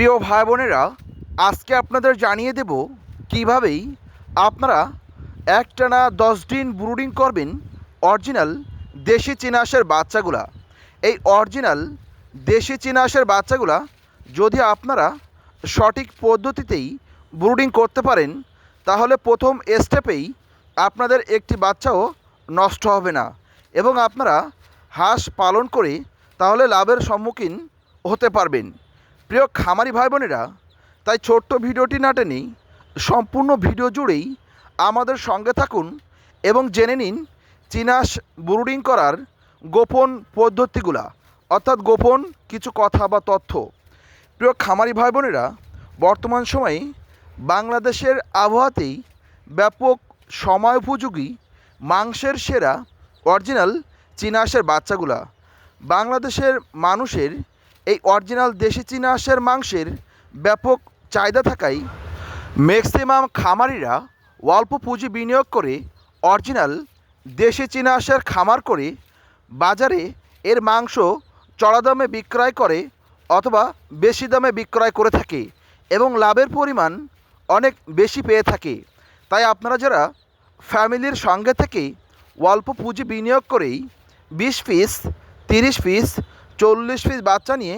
প্রিয় ভাই বোনেরা আজকে আপনাদের জানিয়ে দেব কিভাবেই আপনারা একটানা দশ দিন ব্রুডিং করবেন অরিজিনাল দেশি চিনাসের বাচ্চাগুলা। এই অরিজিনাল দেশি চিনাসের বাচ্চাগুলা যদি আপনারা সঠিক পদ্ধতিতেই ব্রুডিং করতে পারেন, তাহলে প্রথম স্টেপেই আপনাদের একটি বাচ্চাও নষ্ট হবে না এবং আপনারা হাঁস পালন করে তাহলে লাভের সম্মুখীন হতে পারবেন। প্রিয় খামারি ভাই বোনেরা তাই ছোট্ট ভিডিওটি না টেনেই সম্পূর্ণ ভিডিও জুড়েই আমাদের সঙ্গে থাকুন এবং জেনে নিন চিনাস ব্রুডিং করার গোপন পদ্ধতিগুলা, অর্থাৎ গোপন কিছু কথা বা তথ্য। প্রিয় খামারি ভাই বোনেরা বর্তমান সময়ে বাংলাদেশের আবহাওয়াতেই ব্যাপক সময়োপযোগী মাংসের সেরা অরিজিনাল চিনাসের বাচ্চাগুলা। বাংলাদেশের মানুষের এই অরিজিনাল দেশি চিনাসের মাংসের ব্যাপক চাহিদা থাকায় ম্যাক্সিমাম খামারিরা অল্প পুঁজি বিনিয়োগ করে অরিজিনাল দেশি চিনাসের খামার করে বাজারে এর মাংস চড়া দামে বিক্রয় করে অথবা বেশি দামে বিক্রয় করে থাকে এবং লাভের পরিমাণ অনেক বেশি পেয়ে থাকে। তাই আপনারা যারা ফ্যামিলির সঙ্গে থেকে অল্প পুঁজি বিনিয়োগ করেই বিশ পিস, তিরিশ পিস চল্লিশ পিস বাচ্চা নিয়ে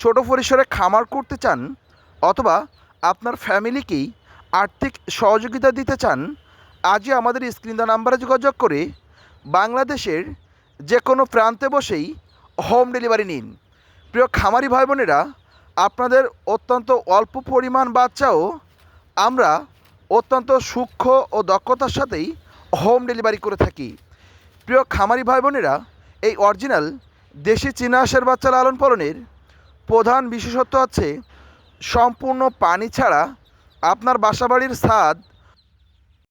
ছোট পরিসরে খামার করতে চান অথবা আপনার ফ্যামিলিকেই আর্থিক সহযোগিতা দিতে চান, আজই আমাদের স্ক্রিন নাম্বারে যোগাযোগ করে বাংলাদেশের যে কোনো প্রান্তে বসেই হোম ডেলিভারি নিন। প্রিয় খামারি ভাই বোনেরা আপনাদের অত্যন্ত অল্প পরিমাণ বাচ্চাও আমরা অত্যন্ত সূক্ষ্ম ও দক্ষতার সাথেই হোম ডেলিভারি করে থাকি। প্রিয় খামারি ভাই বোনেরা এই অরিজিনাল দেশি চীনাশের বাচ্চা লালন পালনের প্রধান বিশেষত্ব আছে সম্পূর্ণ পানি ছাড়া আপনার বাসাবাড়ির স্বাদ